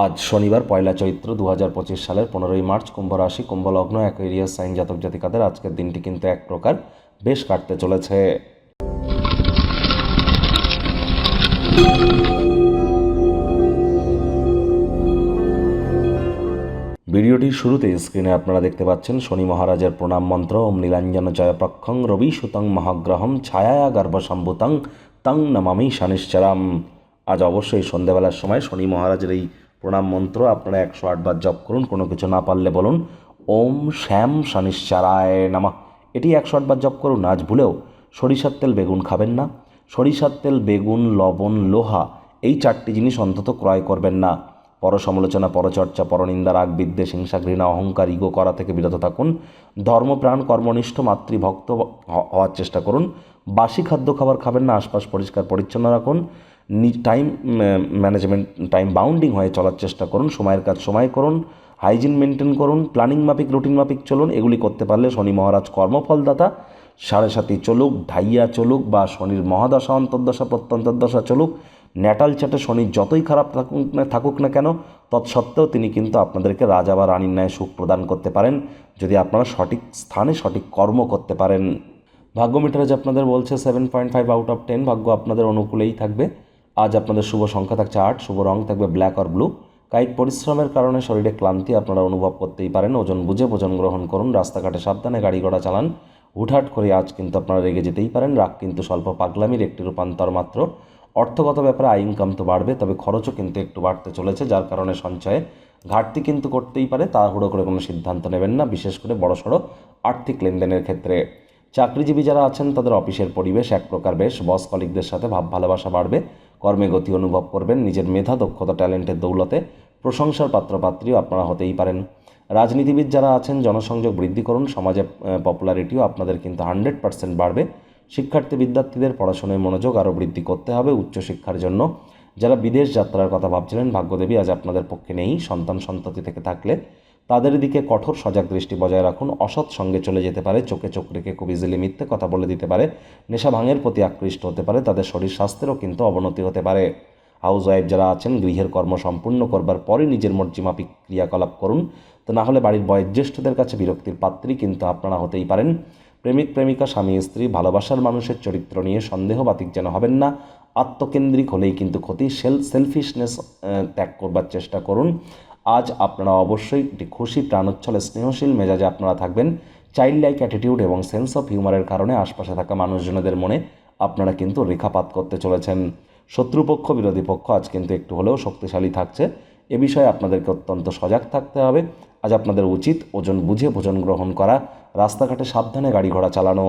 আজ শনিবার পয়লা চৈত্র দু হাজার পঁচিশ সালের পনেরোই মার্চ কুম্ভ রাশি কুম্ভ লগ্ন অ্যাকোয়ারিয়াস সাইন জাতক জাতিকাদের আজকের দিনটি কিন্তু এক প্রকার বেশ কাটতে চলেছে। ভিডিওটির শুরুতে স্ক্রিনে আপনারা দেখতে পাচ্ছেন শনি মহারাজের প্রণাম মন্ত্র, ওম নীলাঞ্জন জয়প্রক্ষং রবি সুতং মহাগ্রহম ছায়া গর্ভসম্ভুতং তং নমামি শনিশ্চরাম। আজ অবশ্যই সন্ধ্যাবেলার সময় শনি মহারাজের এই প্রণাম মন্ত্র, আপনারা একশো আটবার জপ করুন, কোনো কিছু না পারলে বলুন। ওম শ্যাম শনিশ্চরায় নামা। এটি একশো আটবার জপ করুন, আজ ভুলেও। সরিষার তেল বেগুন খাবেন না। সরিষার তেল, বেগুন, লবণ, লোহা, এই চারটি জিনিস অন্তত ক্রয় করবেন না। পরসমালোচনা, পরচর্চা, পরনিন্দা, রাগ, বিদ্বেষ, হিংসা, ঘৃণা, অহংকার, ইগো করা থেকে বিরত থাকুন। ধর্মপ্রাণ, কর্মনিষ্ঠ, মাতৃভক্ত হওয়ার চেষ্টা করুন। বাসি খাদ্য খাবার খাবেন না, আশপাশ পরিষ্কার পরিচ্ছন্ন রাখুন। টাইম ম্যানেজমেন্ট টাইম বাউন্ডিং হয়ে চলার চেষ্টা করুন, সময়ের কাজ সময় করুন হাইজিন মেনটেন করুন প্ল্যানিং মাফিক রুটিন মাফিক চলুন, এগুলি করতে পারলে শনি মহারাজ কর্মফলদাতা। সাড়ে সাতি চলুক, ঢাইয়া চলুক বা শনির মহাদশা, অন্তর্দশা, প্রত্যন্তর্দশা চলুক ন্যাটাল চাটে শনি যতই খারাপ থাকুক না থাকুক না কেন, তৎসত্ত্বেও তিনি কিন্তু আপনাদেরকে রাজা বা রানীর ন্যায় সুখ প্রদান করতে পারেন, যদি আপনারা সঠিক স্থানে সঠিক কর্ম করতে পারেন। ভাগ্য মিটার আজ আপনাদের বলছে seven point five out of ten ভাগ্য আপনাদের অনুকূলেই থাকবে। আজ আপনাদের শুভ সংখ্যা থাকছে আট, শুভ রং থাকবে ব্ল্যাক আর ব্লু। কায়িক পরিশ্রমের কারণে শরীরে ক্লান্তি আপনারা অনুভব করতেই পারেন। ওজন বুঝে ভোজন গ্রহণ করুন, রাস্তাঘাটে সাবধানে গাড়ি ঘোড়া চালান। হুটহাট করে আজ কিন্তু আপনারা রেগে যেতেই পারেন। রাগ কিন্তু স্বল্প পাগলামির একটি রূপান্তর মাত্র। অর্থগত ব্যাপারে আয় ইনকাম তো বাড়বে, তবে খরচও কিন্তু একটু বাড়তে চলেছে, যার কারণে সঞ্চয়ে ঘাটতি কিন্তু করতেই পারে। তাড়াহুড়ো করে কোনো সিদ্ধান্ত নেবেন না, বিশেষ করে বড়সড় আর্থিক লেনদেনের ক্ষেত্রে। চাকরিজীবী যারা আছেন, তাদের অফিসের পরিবেশ এক প্রকার বেশ। বস কলিকদের সাথে ভাব ভালোবাসা বাড়বে। কর্মে গতি অনুভব করবেন, নিজের মেধা, দক্ষতা, ট্যালেন্টের দৌলতে প্রশংসার পাত্রপাত্রীও আপনারা হতেই পারেন। রাজনীতিবিদ যারা আছেন, জনসংযোগ বৃদ্ধি করুন, সমাজে পপুলারিটিও আপনাদের কিন্তু হান্ড্রেড পার্সেন্ট বাড়বে। শিক্ষার্থী বিদ্যার্থীদের পড়াশোনায় মনোযোগ আরও বৃদ্ধি করতে হবে উচ্চশিক্ষার জন্য। যারা বিদেশ যাত্রার কথা ভাবছিলেন, ভাগ্যদেবী আজ আপনাদের পক্ষে নেই। সন্তান সন্ততি থেকে থাকলে তাদের দিকে কঠোর সজাগ দৃষ্টি বজায় রাখুন। অসৎ সঙ্গে চলে যেতে পারে, চোখে চোখ রেখে খুব ইজিলি মিথ্যে কথা বলে দিতে পারে, নেশা ভাঙের প্রতি আকৃষ্ট হতে পারে, তাদের শরীর স্বাস্থ্যেরও কিন্তু অবনতি হতে পারে। হাউস ওয়াইফ যারা আছেন, গৃহের কর্ম সম্পূর্ণ করবার পরে নিজের মর্জিমাফিক ক্রিয়াকলাপ করুন। তো না হলে বাড়ির বয়োজ্যেষ্ঠদের কাছে বিরক্তির পাত্রী কিন্তু আপনারা হতেই পারেন। প্রেমিক, প্রেমিকা, স্বামী, স্ত্রী, ভালোবাসার মানুষের চরিত্র নিয়ে সন্দেহবাতিক যেন হবেন না। আত্মকেন্দ্রিক হলেই কিন্তু ক্ষতি। সেল সেলফিশনেস ত্যাগ করবার চেষ্টা করুন। আজ আপনারা অবশ্যই একটি খুশি, প্রাণোচ্ছল, স্নেহশীল মেজাজে আপনারা থাকবেন। চাইল্ড লাইক অ্যাটিটিউড এবং সেন্স অফ হিউমারের কারণে আশপাশে থাকা মানুষজনদের মনে আপনারা কিন্তু রেখাপাত করতে চলেছেন। শত্রুপক্ষ, বিরোধী পক্ষ আজ কিন্তু একটু হলেও শক্তিশালী থাকছে। এ বিষয়ে আপনাদেরকে অত্যন্ত সজাগ থাকতে হবে। আজ আপনাদের উচিত ওজন বুঝে ভোজন গ্রহণ করা। রাস্তাঘাটে সাবধানে গাড়ি ঘোড়া চালানো।